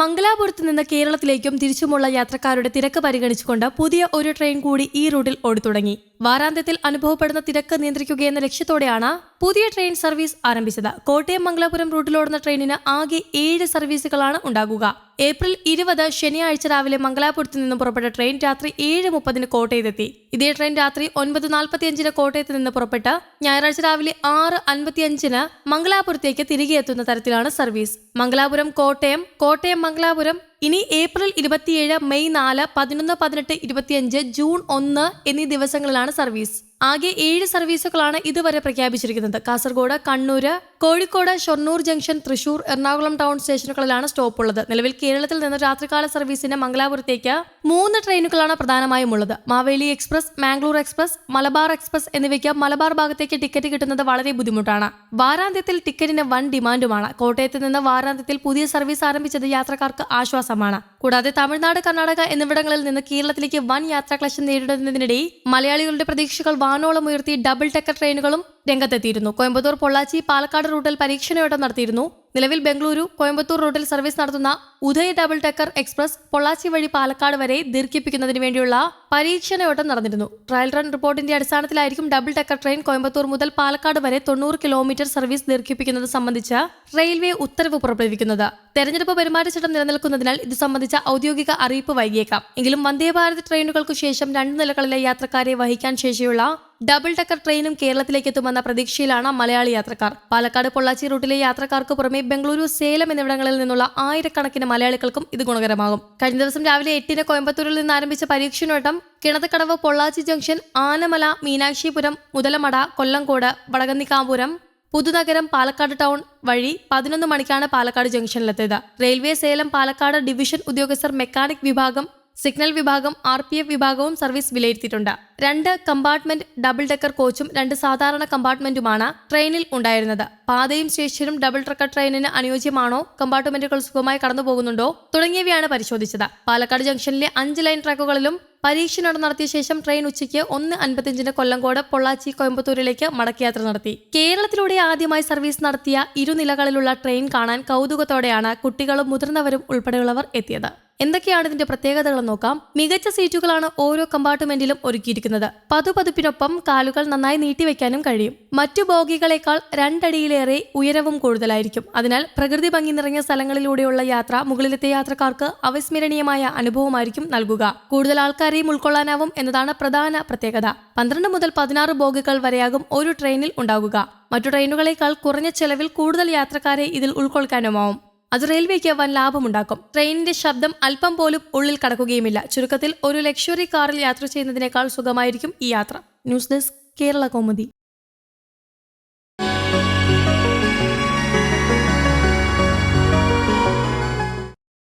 മംഗലാപുരത്ത് നിന്ന് കേരളത്തിലേക്കും തിരിച്ചുമുള്ള യാത്രക്കാരുടെ തിരക്ക് പരിഗണിച്ചുകൊണ്ട് പുതിയ ഒരു ട്രെയിൻ കൂടി ഈ റൂട്ടിൽ ഓടിത്തുടങ്ങി. വാരാന്ത്യത്തിൽ അനുഭവപ്പെടുന്ന തിരക്ക് നിയന്ത്രിക്കുകയെന്ന ലക്ഷ്യത്തോടെയാണ് പുതിയ ട്രെയിൻ സർവീസ് ആരംഭിച്ചത്. കോട്ടയം മംഗലാപുരം റൂട്ടിലോടുന്ന ട്രെയിനിന് ആകെ ഏഴ് സർവീസുകളാണ് ഉണ്ടാകുക ഏപ്രിൽ ഇരുപത് ശനിയാഴ്ച രാവിലെ മംഗലാപുരത്ത് നിന്നും പുറപ്പെട്ട ട്രെയിൻ രാത്രി ഏഴ് മുപ്പതിന് കോട്ടയത്തെത്തി. ഇതേ ട്രെയിൻ രാത്രി ഒൻപത് നാൽപ്പത്തിയഞ്ചിന് കോട്ടയത്ത് നിന്ന് പുറപ്പെട്ട് ഞായറാഴ്ച രാവിലെ ആറ് അൻപത്തിയഞ്ചിന് മംഗലാപുരത്തേക്ക് തിരികെ എത്തുന്ന തരത്തിലാണ് സർവീസ്. മംഗലാപുരം കോട്ടയം കോട്ടയം മംഗലാപുരം ഇനി ഏപ്രിൽ ഇരുപത്തിയേഴ് മെയ് നാല് പതിനൊന്ന് പതിനെട്ട് ഇരുപത്തിയഞ്ച് ജൂൺ ഒന്ന് എന്നീ ദിവസങ്ങളിലാണ് സർവീസ്. ആകെ ഏഴ് സർവീസുകളാണ് ഇതുവരെ പ്രഖ്യാപിച്ചിരിക്കുന്നത്. കാസർഗോഡ് കണ്ണൂര് കോഴിക്കോട് ഷൊർണൂർ ജംഗ്ഷൻ തൃശൂർ എറണാകുളം ടൗൺ സ്റ്റേഷനുകളിലാണ് സ്റ്റോപ്പ് ഉള്ളത് നിലവിൽ കേരളത്തിൽ നിന്ന് രാത്രികാല സർവീസിന് മംഗലാപുരത്തേക്ക് മൂന്ന് ട്രെയിനുകളാണ് പ്രധാനമായും ഉള്ളത്. Maveli express Mangalore express Malabar express എന്നിവയ്ക്ക് മലബാർ ഭാഗത്തേക്ക് ടിക്കറ്റ് കിട്ടുന്നത് വളരെ ബുദ്ധിമുട്ടാണ്. വാരാന്ത്യത്തിൽ ടിക്കറ്റിന് വൺ ഡിമാൻഡുമാണ്. കോട്ടയത്ത് നിന്ന് വാരാന്ത്യത്തിൽ പുതിയ സർവീസ് ആരംഭിച്ചത് യാത്രക്കാർക്ക് ആശ്വാസമാണ്. കൂടാതെ തമിഴ്നാട് കർണാടക എന്നിവിടങ്ങളിൽ നിന്ന് കേരളത്തിലേക്ക് വൻ യാത്രാക്ലശം നേരിടുന്നതിനിടെ മലയാളികളുടെ പ്രതീക്ഷകൾ വാനോളം ഉയർത്തി ഡബിൾ ടെക്കർ ട്രെയിനുകളും രംഗത്തെത്തിയിരുന്നു. കോയമ്പത്തൂർ പൊള്ളാച്ചി പാലക്കാട് റൂട്ടിൽ പരീക്ഷണയോട്ടം നടത്തിയിരുന്നു. നിലവിൽ ബംഗളൂരു കോയമ്പത്തൂർ റൂട്ടിൽ സർവീസ് നടത്തുന്ന Uday double decker express Pollachi വഴി പാലക്കാട് വരെ ദീർഘിപ്പിക്കുന്നതിന് വേണ്ടിയുള്ള പരീക്ഷണയോട്ടം നടന്നിരുന്നു. ട്രയൽ റൺ റിപ്പോർട്ടിന്റെ അടിസ്ഥാനത്തിലായിരിക്കും ഡബിൾ ടെക്കർ ട്രെയിൻ കോയമ്പത്തൂർ മുതൽ പാലക്കാട് വരെ തൊണ്ണൂറ് കിലോമീറ്റർ സർവീസ് ദീർഘിപ്പിക്കുന്നത് സംബന്ധിച്ച റെയിൽവേ ഉത്തരവ് പുറപ്പെടുവിക്കുന്നത്. തെരഞ്ഞെടുപ്പ് പെരുമാറ്റച്ചട്ടം നിലനിൽക്കുന്നതിനാൽ ഇത് സംബന്ധിച്ച ഔദ്യോഗിക അറിയിപ്പ് വൈകിയേക്കാം. എങ്കിലും വന്ദേ ഭാരത് ട്രെയിനുകൾക്കു ശേഷം രണ്ട് നിലകളിലെ യാത്രക്കാരെ വഹിക്കാൻ ശേഷിയുള്ള ഡബിൾ ടെക്കർ ട്രെയിനും കേരളത്തിലേക്ക് എത്തുമെന്ന പ്രതീക്ഷയിലാണ് മലയാളി യാത്രക്കാർ. പാലക്കാട് പൊള്ളാച്ചി റൂട്ടിലെ യാത്രക്കാർക്ക് പുറമെ ബംഗളൂരു സേലം എന്നിവിടങ്ങളിൽ നിന്നുള്ള ആയിരക്കണക്കിന് മലയാളികൾക്കും ഇത് ഗുണകരമാകും. കഴിഞ്ഞ ദിവസം രാവിലെ എട്ടിന് കോയമ്പത്തൂരിൽ നിന്ന് ആരംഭിച്ച പരീക്ഷണോട്ടം കിണത്തക്കടവ് പൊള്ളാച്ചി ജംഗ്ഷൻ ആനമല മീനാക്ഷിപുരം മുതലമട കൊല്ലങ്കോട് വടകന്നിക്കാപുരം പുതുനഗരം പാലക്കാട് ടൗൺ വഴി പതിനൊന്ന് മണിക്കാണ് പാലക്കാട് ജംഗ്ഷനിലെത്തിയത്. റെയിൽവേ സേലം പാലക്കാട് ഡിവിഷൻ ഉദ്യോഗസ്ഥർ മെക്കാനിക് വിഭാഗം സിഗ്നൽ വിഭാഗം ആർ പി എഫ് വിഭാഗവും സർവീസ് വിലയിരുത്തിയിട്ടുണ്ട്. രണ്ട് കമ്പാർട്ട്മെന്റ് ഡബിൾ ഡെക്കർ കോച്ചും രണ്ട് സാധാരണ കമ്പാർട്ട്മെന്റുമാണ് ട്രെയിനിൽ ഉണ്ടായിരുന്നത്. പാതയും സ്റ്റേഷനും ഡബിൾ ട്രക്കർ ട്രെയിനിന് അനുയോജ്യമാണോ? കമ്പാർട്ട്മെന്റുകൾ സുഖമായി കടന്നുപോകുന്നുണ്ടോ? തുടങ്ങിയവയാണ് പരിശോധിച്ചത്. പാലക്കാട് ജംഗ്ഷനിലെ അഞ്ച് ലൈൻ ട്രാക്കുകളിലും പരീക്ഷണം നടത്തിയ ശേഷം ട്രെയിൻ ഉച്ചയ്ക്ക് ഒന്ന് അൻപത്തിയഞ്ചിന് കൊല്ലംകോട് പൊള്ളാച്ചി കോയമ്പത്തൂരിലേക്ക് മടക്കയാത്ര നടത്തി. കേരളത്തിലൂടെ ആദ്യമായി സർവീസ് നടത്തിയ ഇരുനിലകളിലുള്ള ട്രെയിൻ കാണാൻ കൗതുകത്തോടെയാണ് കുട്ടികളും മുതിർന്നവരും ഉൾപ്പെടെയുള്ളവർ എത്തിയത്. എന്തൊക്കെയാണ് ഇതിന്റെ പ്രത്യേകതകൾ നോക്കാം. മികച്ച സീറ്റുകളാണ് ഓരോ കമ്പാർട്ട്മെന്റിലും ഒരുക്കിയിരിക്കുന്നത്. പതുപതുപ്പിനൊപ്പം കാലുകൾ നന്നായി നീട്ടിവെക്കാനും കഴിയും. മറ്റു ബോഗികളെക്കാൾ രണ്ടടിയിലേറെ ഉയരവും കൂടുതലായിരിക്കും. അതിനാൽ പ്രകൃതി ഭംഗി നിറഞ്ഞ സ്ഥലങ്ങളിലൂടെയുള്ള യാത്ര മുകളിലത്തെ യാത്രക്കാർക്ക് അവിസ്മരണീയമായ അനുഭവമായിരിക്കും നൽകുക. കൂടുതൽ ആൾക്കാരെയും ഉൾക്കൊള്ളാനാവും എന്നതാണ് പ്രധാന പ്രത്യേകത. പന്ത്രണ്ട് മുതൽ പതിനാറ് ബോഗികൾ വരെയാകും ഒരു ട്രെയിനിൽ ഉണ്ടാകുക മറ്റു ട്രെയിനുകളേക്കാൾ കുറഞ്ഞ ചെലവിൽ കൂടുതൽ യാത്രക്കാരെ ഇതിൽ ഉൾക്കൊള്ളിക്കാനുമാവും അത് റെയിൽവേക്ക് വൻ ലാഭമുണ്ടാക്കും. ട്രെയിനിന്റെ ശബ്ദം അല്പം പോലും ഉള്ളിൽ കടക്കുകയുമില്ല. ചുരുക്കത്തിൽ ഒരു ലക്ഷറി കാറിൽ യാത്ര ചെയ്യുന്നതിനേക്കാൾ സുഖമായിരിക്കും ഈ യാത്ര. News desk Kerala Kaumudi